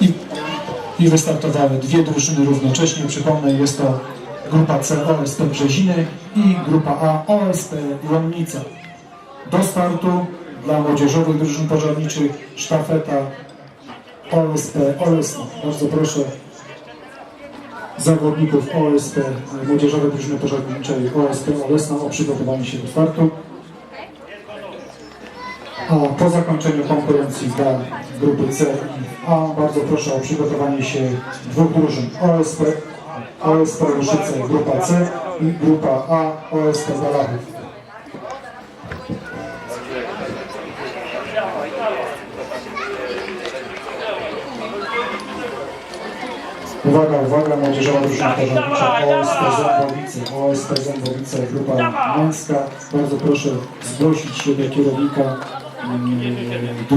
I, I wystartowały dwie drużyny równocześnie. Przypomnę, jest to grupa C OSP Brzeziny i grupa A OSP Łomnica. Do startu dla młodzieżowych drużyn pożarniczych sztafeta OSP Olesno. Bardzo proszę zawodników OSP, młodzieżowej drużyny pożarniczej OSP Olesno o przygotowanie się do startu. A po zakończeniu konkurencji dla grupy C i A bardzo proszę o przygotowanie się dwóch drużyn OSP, OSP Luszyce grupa C i grupa A OSP Dalachów. Uwaga, uwaga, młodzieżowa drużyna pożarnicza OSP Zębowice, OSP Zębowice, grupa męska. Bardzo proszę zgłosić się do kierownika itu